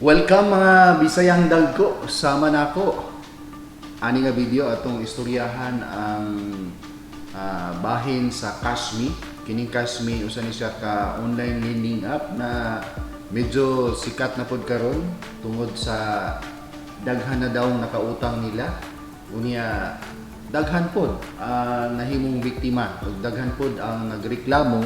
Welcome mga Bisayang Dagko, sama na ako. Ani nga video atong istoryahan ang ah, bahin sa Kashmi. Kining Kashmi usa ni siya ka online lending app na medyo sikat na pod karon tungod sa daghan na daw nakautang nila. Unya daghan pod ang nahimong biktima ug daghan pod ang nagreklamo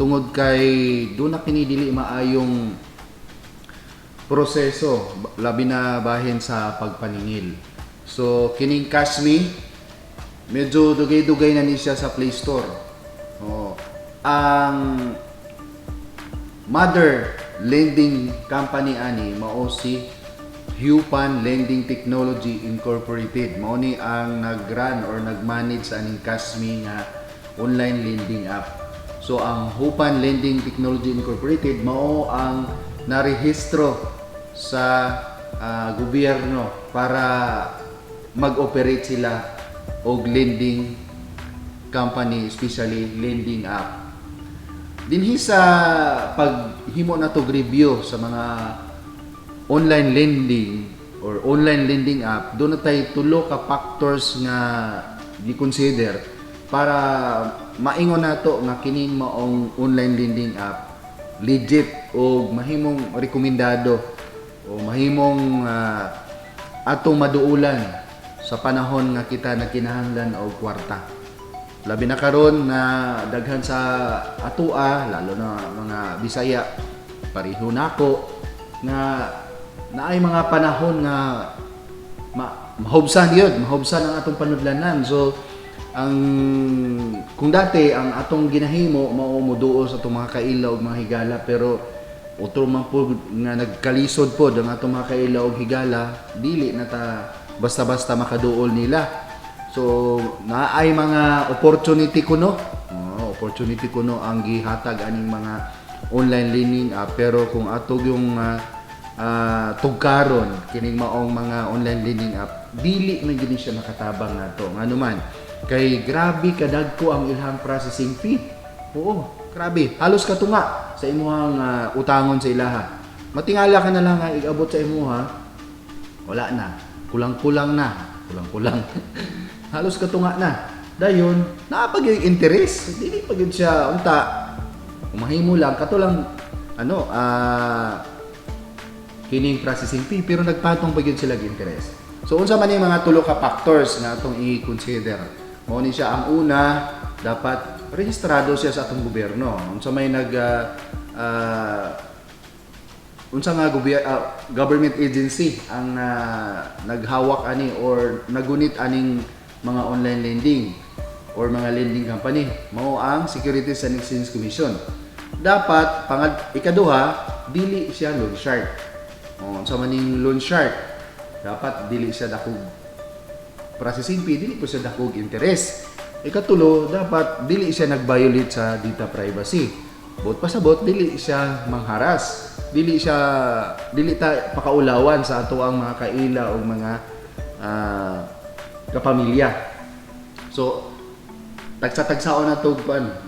tungod kay do na kini dili maayong proseso labi na bahin sa pagpaningil. So kining Kashmi medyo dugay-dugay na ni siya sa Play Store. Oo. Ang mother lending company ani mao si Hupan Lending Technology Incorporated. Mao ni ang nag-run or nag-manage aning Kashmi nga online lending app. So ang Hupan Lending Technology Incorporated mao ang narehistro sa ah, gobyerno para mag-operate sila og lending company, especially lending app. Dinhi sa paghimo na tog review sa mga online lending or online lending app, doon na tayo tulo ka factors nga gi-consider para maingon nato nga kining maong online lending app legit o mahimong rekomendado o mahimong ah, atong maduulan sa panahon nga kita nagkinahanglan og kwarta. Labi na karon na daghan sa atua, lalo na mga Bisaya, pareho nako nga naay mga panahon nga ma mahubsan yun, mahubsan ang atong panudlanan. So ang kung dati ang atong ginahimo mao moduol sa atong mga kailaw ug mga higala pero utro man po nga nagkalisod po ang atong mga kailaw higala dili na ta basta-basta makaduol nila. So naay mga opportunity kuno. Oh, opportunity kuno ang gihatag aning mga online learning. App pero kung atog yung ah, ah, tugkaron kining maong mga online learning app dili na gini siya makatabang nato ngano man kay grabe kadagko ang ilhang processing fee. Oo grabe halos katunga sa imuhang ah, utangon sa ilaha. Matingala ka na lang nga igabot sa imuha. Wala na. Kulang-kulang na. Kulang-kulang. Halos katunga na. Dayon naapag yung interest dili pag yun siya unta. Umahimo lang kato lang ano ah kining processing fee pero nagpatong pa gyud sila og interest. So unsa man yung mga tulo ka factors nga atong i-consider. Mao ni siya ang una dapat rehistrado siya sa atong gobyerno. Unsa may nag ah, ah, unsa nga gobyerno government agency ang ah, naghawak ani or nagunit aning mga online lending or mga lending company. Mao ang Securities and Exchange Commission. Dapat pangad ikaduha dili siya loan shark. Oh sa maning loan shark dapat dili siya dakog processing fee dili po siya dakog interest ikatulo dapat dili siya nag-violate sa data privacy. Bot pasabot dili siya mangharas. Dili siya dili ta pakaulawan sa ato ang mga kaila o mga ah, kapamilya. So tagsa-tagsaon na to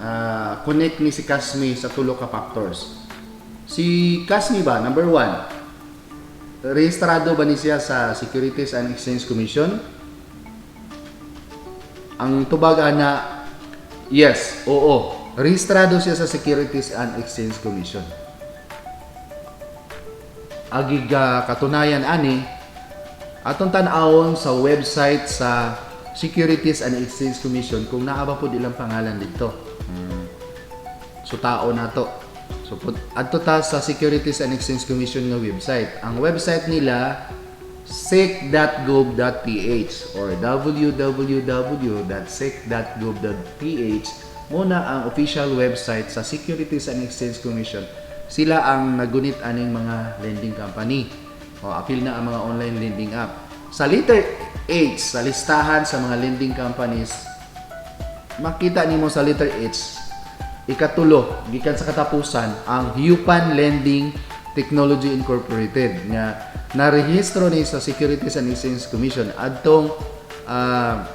ah, connect ni si Kasmi sa tulo ka factors. Si Kasmi ba number one rehistrado ba ni siya sa Securities and Exchange Commission ang tubag ana yes oo rehistrado siya sa Securities and Exchange Commission agig ah, katunayan ani atong tan-awon sa website sa Securities and Exchange Commission kung naa ba pud ilang pangalan dito. So tao na to. So adto ta sa Securities and Exchange Commission nga website. Ang website nila sec.gov.ph or www.sec.gov.ph muna ang official website sa Securities and Exchange Commission. Sila ang nagunit aning mga lending company. O appeal na ang mga online lending app. Sa letter H, sa listahan sa mga lending companies, makita nimo sa letter H, ikatulo, gikan sa katapusan, ang Hupan Lending Technology Incorporated nga narehistro ni sa Securities and Exchange Commission adtong ah,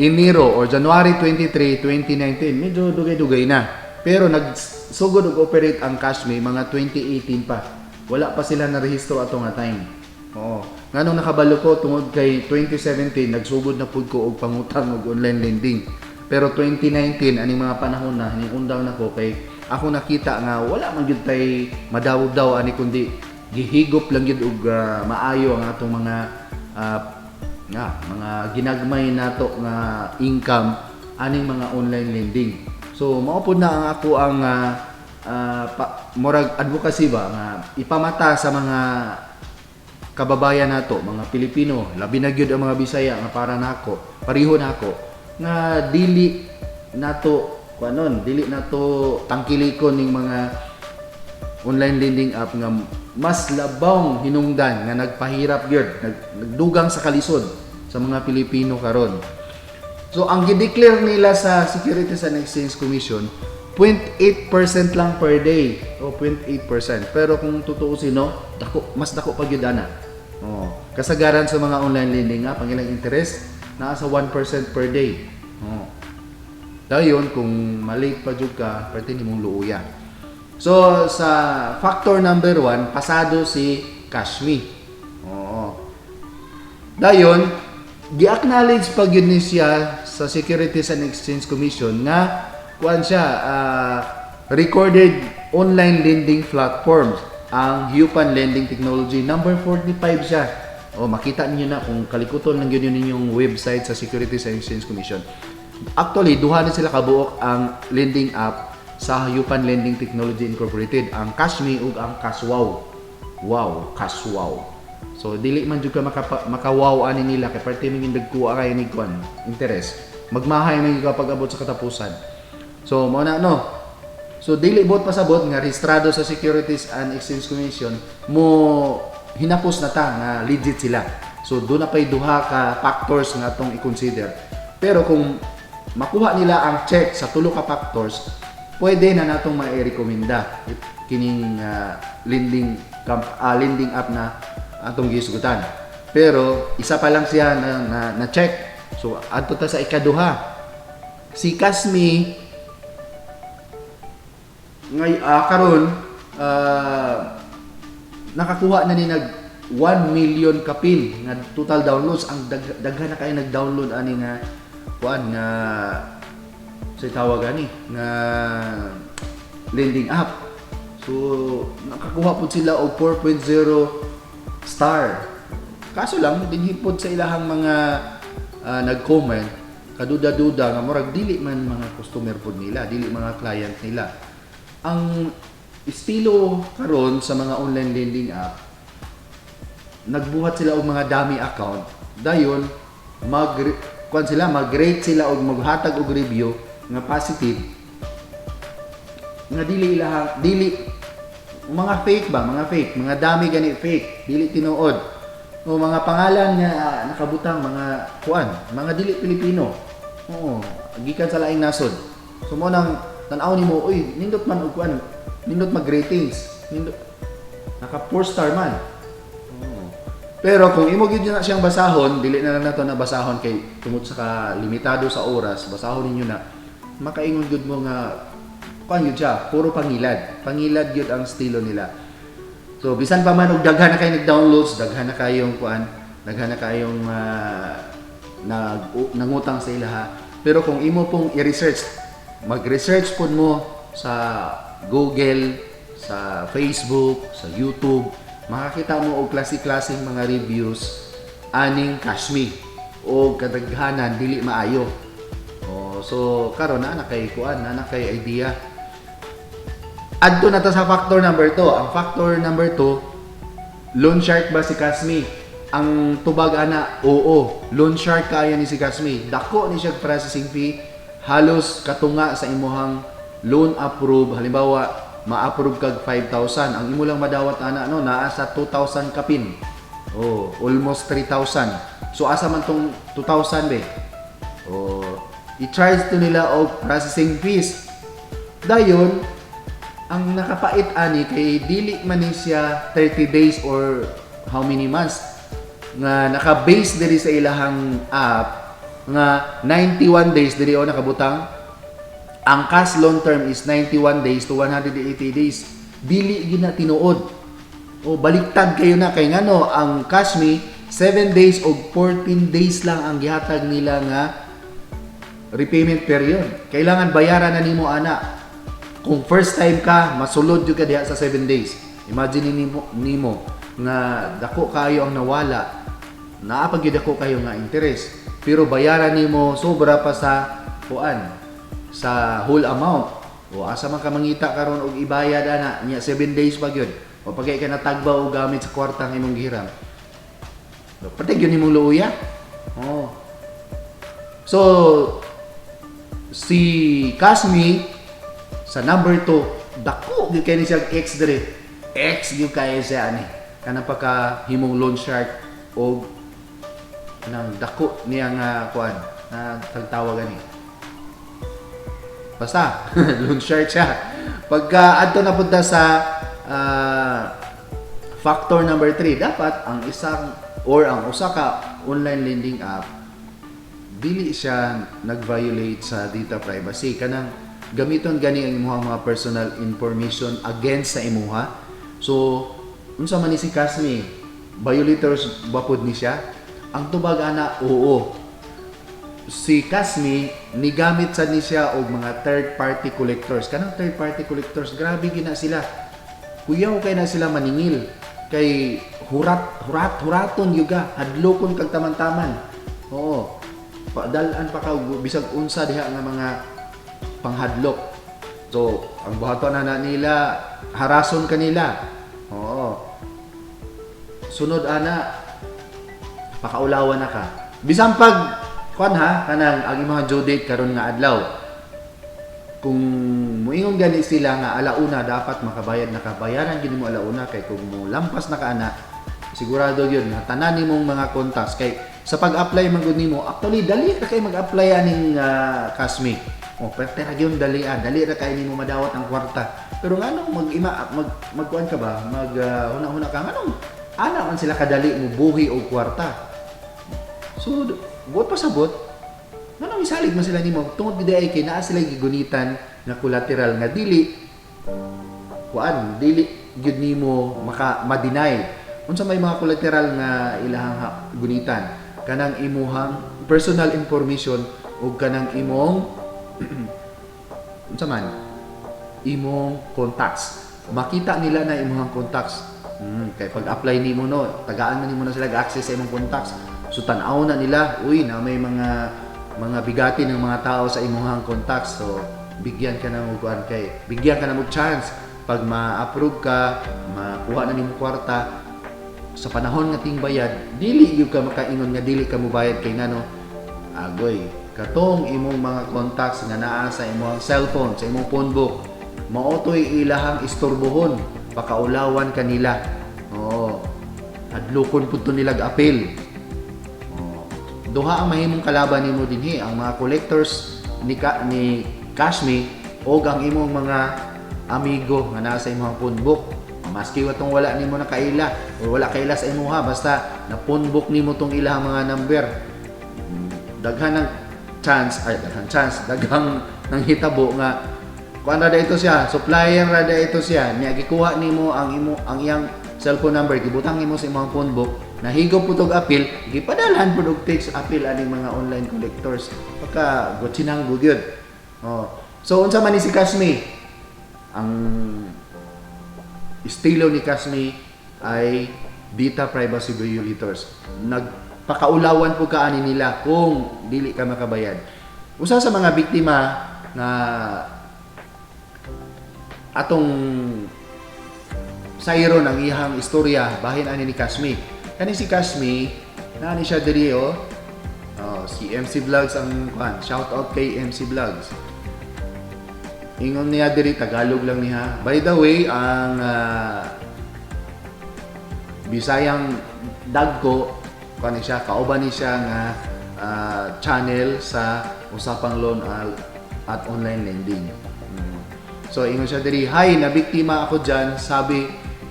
Enero or January 23, 2019. Medyo dugay-dugay na. Pero nagsugod og operate ang Kashmi mga 2018 pa. wala pa sila narehistro ato nga time. Oo. Nganong nakabalo ko tungod kay 2017 nagsugod na pud ko og pangutang og online lending. Pero 2019 aning mga panahon na hinungdaw na ko kay ako nakita nga wala man gyud tay madawog daw ani kundi gihigop lang gyud og ah, maayo ang atong mga ah, nga mga ginagmay nato nga income aning mga online lending. So mao na ang ako ang ah, ah, pa, murag advocacy ba nga ipamata sa mga kababayan nato, mga Pilipino, labi na gyud ang mga Bisaya nga para nako, pareho nako nga dili nato kuanon, dili nato tangkilikon ning mga online lending app nga mas labawng hinungdan nga nagpahirap gyud, nag, nagdugang sa kalisod sa mga Pilipino karon. So ang gi-declare nila sa Securities and Exchange Commission 0.8% lang per day. O 0.8%. Pero kung tutuusin no, dako mas dako pa gyud ana. Oh, kasagaran sa mga online lending nga pangilang interest naa sa 1% per day. Oh. Dayon kung malate pa jud ka, pwede nimong luuyan. So sa factor number 1, pasado si Kashmi. Oo. Dayon, gi-acknowledge pag yun siya sa Securities and Exchange Commission nga kuan siya ah, recorded online lending platform ang Hupan Lending Technology number 45 siya. O makita niyo na kung kalikuton lang yun yung website sa Securities and Exchange Commission. Actually, duha na sila kabuok ang lending app sa Hupan Lending Technology Incorporated, ang Cashme ug ang Caswow. Wow, Caswow. So dili man jud ka makapa, makawaw ani nila kay parte ming dagkuha kay ni kwan interest. Magmahay man ka pag abot sa katapusan. So mo na no. So dili bot pasabot nga rehistrado sa Securities and Exchange Commission mo hinapos na ta nga legit sila. So do na pay duha ka factors nga atong i-consider. Pero kung makuha nila ang check sa tulo ka factors, pwede na natong mai-rekomenda kining ah, lending camp, ah, lending app na atong gisgutan. Pero isa pa lang siya na, na, na check. So adto ta sa ikaduha. Si Kasmi ngay ah, karon ah, nakakuha na ni nag 1 million kapin nga total downloads ang dag, daghan na kay nag-download ani nga kuan nga sa tawag ani nga lending app. So nakakuha pud sila og 4.0 star. Kaso lang dinhipod sa ilahang mga ah, nag-comment kaduda-duda nga murag dili man mga customer pud nila, dili mga client nila. Ang estilo karon sa mga online lending app nagbuhat sila og mga dummy account dayon mag kuan sila mag-rate sila og maghatag og review nga positive nga dili ila dili mga fake ba mga fake mga dami gani fake dili tinuod. O mga pangalan nga ah, nakabutang mga kuan mga dili Pilipino. Oo gikan sa laing nasod. So mo nang tan-aw nimo uy nindot man og kuan nindot mag ratings nindot naka 4 star man. Pero kung imo gyud na siyang basahon, dili na lang nato na basahon kay tungod sa limitado sa oras, basahon ninyo na makaingon gyud mo nga kuan gyud siya, puro pangilad. Pangilad gyud ang estilo nila. So bisan pa man og daghan na kay nag-downloads, daghan na kayong kuan, daghan na kayong ah, nag nangutang sa ilaha. Pero kung imo pong i-research, mag-research pud mo sa Google, sa Facebook, sa YouTube, makakita mo og klase-klaseng mga reviews aning Kashmi o kadaghanan dili maayo. So karon na na kay kuan, na na kay idea. Adto na ta sa factor number 2. Ang factor number 2, loan shark ba si Kasmi? Ang tubag ana, oo, loan shark kaya ni si Kasmi. Dako ni siya processing fee, halos katunga sa imuhang loan approve. Halimbawa, ma-approve kag 5,000. Ang imo lang madawat ana no, naa sa 2,000 kapin. Oh, almost 3,000. So asa man tong 2,000 be? Oh, i-charge to nila og processing fees. Dayon, ang nakapait ani kay dili man ni siya 30 days or how many months nga naka-base diri sa ilahang app nga 91 days diri o nakabutang. Ang cash loan term is 91 days to 180 days. Dili gina tinuod. O baliktad kayo na kay ngano ang Kashmi 7 days o 14 days lang ang gihatag nila nga repayment period. Kailangan bayaran na nimo ana. Kung first time ka, masulod jud ka diha sa 7 days. Imagine nimo nimo nga dako kayo ang nawala. Naa pag kayo nga interest. Pero bayaran nimo sobra pa sa kuan sa whole amount. O asa man ka mangita karon og ibayad ana nya 7 days pa gyud. O pagay ka natagba og gamit sa kwarta nga imong gihiram. Pati yun imong luya. Oh. So, si Kasmi sa number 2 dako gyud kay ni siya X dire. X gyud kay siya ani. Kanang pagka himong loan shark og nang dako niya nga kuan na tagtawag ani. Basta loan shark siya. Pagka adto na punta sa ah, factor number 3 dapat ang isang or ang usa ka online lending app dili siya nag-violate sa data privacy. Kanang gamiton gani ang imuha mga personal information against sa imuha. So unsa man ni si Kasmi violators bapod ni siya? Ang tubag ana oo. Si Kasmi nigamit sa ni siya og mga third party collectors. Kanang third party collectors grabe gina sila. Kuyaw kay na sila maningil. Kay hurat hurat huraton yuga. Hadlokon kag taman-taman. Oo padalan pa ka bisag unsa diha nga mga panghadlok. So ang buhaton na, nila harason kanila oo. Sunod ana pakaulawan na ka. Bisan pag kwan ha kanang ang imong due date karon nga adlaw kung muingon gani sila nga alauna dapat makabayad na kabayaran gid mo alauna kay kung mo lampas na ka ana sigurado yun na tanan nimong mga contacts kay sa pag-apply man gud nimo actually dali ra kay mag-apply aning uh, Kasmi o pero gyud dali ah dali ra kay nimo madawat ang kwarta. Pero ngano mag ima mag magkuan ka ba? Mag uh, huna-huna ka nganong ana man sila kadali mo buhi og kwarta? So buot pa sabot nganong isalig man sila nimo tungod gid ay kay naa sila gigunitan nga collateral nga dili kuan dili gyud nimo maka ma-deny. Unsa may mga collateral nga ilahang ha- gunitan kanang imuhang personal information ug kanang imong unsa man? Imong contacts. Makita nila na imong contacts. Mm, kay pag apply nimo no tagaan na nimo na sila access sa imong contacts. So tan-aw na nila uy na may mga mga bigati ng mga tao sa imong contacts. So bigyan ka na kuan kay bigyan ka na mo chance. Pag ma-approve ka makuha na nimo kwarta sa panahon nga ting bayad dili gyud ka makaingon nga dili ka mo bayad kay ngano agoy katong imong mga contacts nga naa sa imong cellphone sa imong phone book maotoy ilahang istorbohon pakaulawan kanila oo. Hadlokon pud to nila apil. Oo. duha ang mahimong kalaban nimo dinhi ang mga collectors ni Ka, ni Kashmi o ang imong mga amigo nga nasa imong phone book maski watong wala nimo na kaila o wala kaila sa imuha basta na book nimo tong ilang mga number. Daghan ng chance ay daghan chance daghang nang hitabo nga kuan ra ito siya supplier ra ito siya niya gikuha nimo ang imo ang iyang cellphone number gibutang nimo sa imong phone book nahigop pud og appeal gipadalhan pud og text appeal aning mga online collectors. Pagka gotsinang gyud oh so unsa man ni si Kasmi? Ang estilo ni Kasmi ay data privacy violators. Nagpakaulawan po kaani nila kung dili ka makabayad. Usa sa mga biktima na atong sayro ng iyang istorya bahin ani ni Kasmi. Kani si Kasmi, nani siya diri oh. Oh, si MC Vlogs ang kwan. Shout out kay MC Vlogs. Ingon niya diri Tagalog lang niya. By the way, ang ah, Bisayang dagko kani siya kauban ni siya nga ah, channel sa usapang loan at online lending. Mm. So ingon siya diri, "Hi, nabiktima ako diyan. Sabi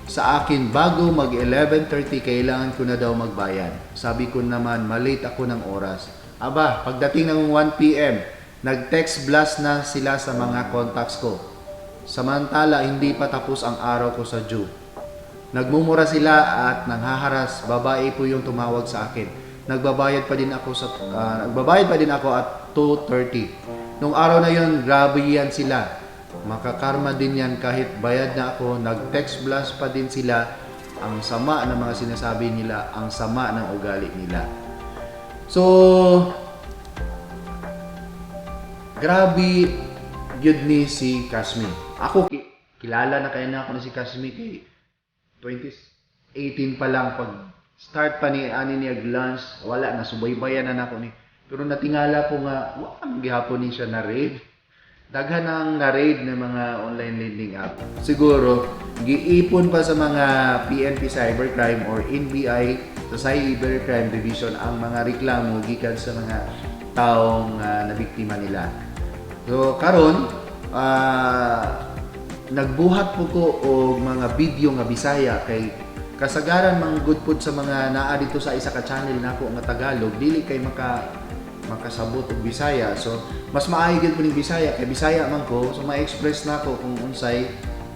sa akin bago mag 11:30 kailangan ko na daw magbayad. Sabi ko naman, malate ako ng oras. Aba, pagdating ng 1 PM, nag-text blast na sila sa mga contacts ko. Samantala, hindi pa tapos ang araw ko sa due. Nagmumura sila at nanghaharas. Babae po yung tumawag sa akin. Nagbabayad pa din ako sa ah, nagbabayad pa din ako at 2:30. Nung araw na yon, grabe yan sila. Makakarma din yan kahit bayad na ako. Nag-text blast pa din sila. Ang sama ng mga sinasabi nila, ang sama ng ugali nila. So, grabe yun ni si Kasmi. Ako, ki- kilala na kaya na ako na si Kasmi kay 2018 pa lang pag start pa ni ani ni Glance, wala na subaybayan na nako ni. Pero natingala ko nga, wala man gihapon ni siya na raid. Daghan ang na-raid ng mga online lending app. Siguro, giipon pa sa mga PNP Cybercrime or NBI sa Cybercrime Division ang mga reklamo gikan sa mga taong ah, nabiktima nila. So karon ah nagbuhat po ko og mga video nga Bisaya kay kasagaran mang good pod sa mga naa dito sa isa ka channel nako nga Tagalog dili kay maka makasabot og Bisaya. So mas maayo gyud po ning Bisaya kay Bisaya man ko so ma-express nako kung unsay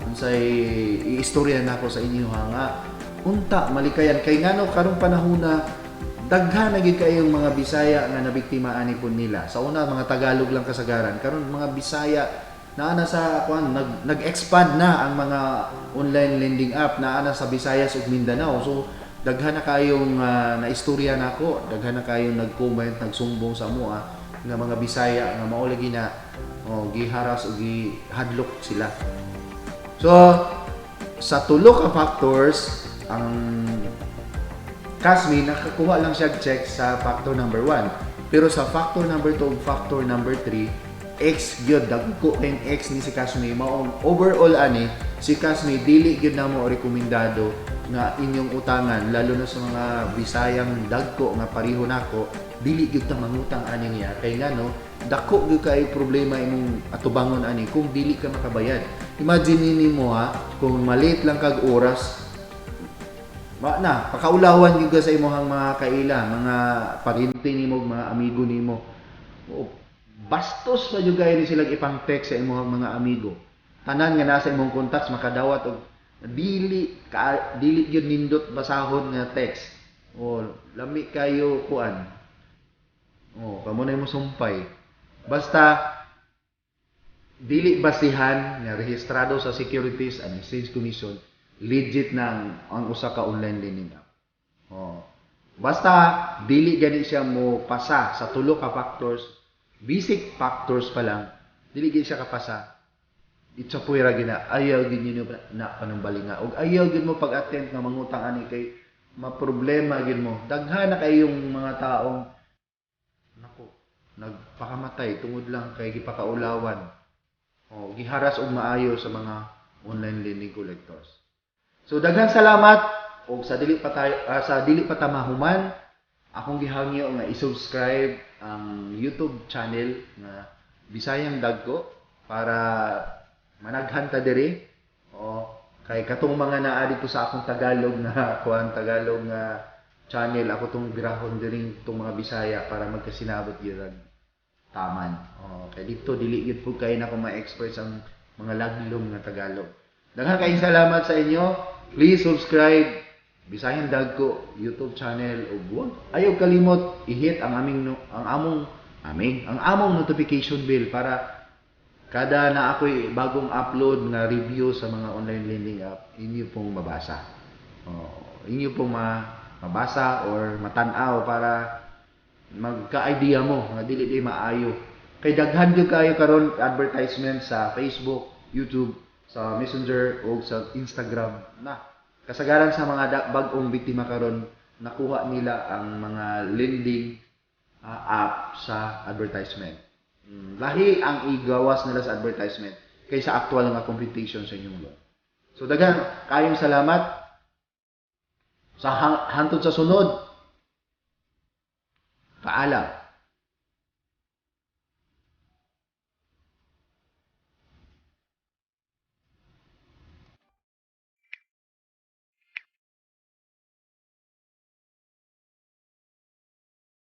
unsay iistorya nako sa inyo ha nga unta malikayan kay ngano karong panahona daghan na gid kayong mga Bisaya nga nabiktima ani po nila. Sa una mga Tagalog lang kasagaran, karon mga Bisaya naa na sa kuan nag nag-expand na ang mga online lending app naa na sa Visayas ug Mindanao. So daghan na kayong uh, naistorya nako, daghan na kayong nag-comment, nagsumbong sa mo ah, nga mga Bisaya nga mao na oh, giharas ug gihadlok sila. So sa tulo ka factors ang Kasmi, nakakuha lang siya check sa factor number 1. Pero sa factor number 2 ug factor number 3, X gyud dagko kay X ni si Kasmi mao overall ani si Kasmi dili gyud na mo rekomendado nga inyong utangan lalo na sa mga Bisayang dagko nga pareho nako dili gyud ta mangutang ani niya. Kay ngano dako gyud kay problema imong atubangon ani kung dili ka makabayad. Imagine nimo ha kung maliit lang kag oras Ma na, pakaulawan ka sa imong mga kaila, mga parinti nimo, mga amigo nimo. O, bastos pa kay ni sila ipang text sa imong mga amigo. Tanan nga nasa imong contacts makadawat og dili ka dili gyud nindot basahon nga text. O, lami kayo kuan. O, kamo na imong sumpay. Basta dili basihan nga rehistrado sa Securities and Exchange Commission legit na ang, usa ka online lending app. Oh. Basta dili gani siya mo pasa sa tulo ka factors, basic factors pa lang, dili gani siya kapasa. Itsa puwera gina ayaw gid niyo na panumbalinga og ayaw gid mo pag-attend nga mangutang ani kay maproblema gid mo. Daghan na kayong mga taong nako nagpakamatay tungod lang kay gipakaulawan. Oh, giharas og maayo sa mga online lending collectors. So daghang salamat og sa dili pa tayo ah, sa dili pa ta mahuman akong gihangyo nga i-subscribe ang YouTube channel nga Bisayang Dagko para managhan ta diri o kay katong mga naa dito sa akong Tagalog na kuan Tagalog nga channel ako tong birahon diri tong mga Bisaya para magkasinabot gyud taman. O kay dito dili gyud pud kay na ko ma-express ang mga laglom nga Tagalog. Daghang kayong salamat sa inyo. Please subscribe Bisayang Dagko YouTube channel ug huwag ayaw kalimot i-hit ang aming ang among aming ang among notification bell para kada na ako'y bagong upload na review sa mga online lending app, inyo pong mabasa. Oh, inyo pong ma mabasa or matanaw para magka-idea mo nga dili di maayo. Kay daghan gyud kayo karon advertisement sa Facebook, YouTube, sa Messenger o sa Instagram na kasagaran sa mga bag-ong biktima karon nakuha nila ang mga lending ah, app sa advertisement. Mm, lahi ang igawas nila sa advertisement kaysa actual nga computation sa inyong loan. So daghan kayong salamat sa hantod sa sunod. Paalam.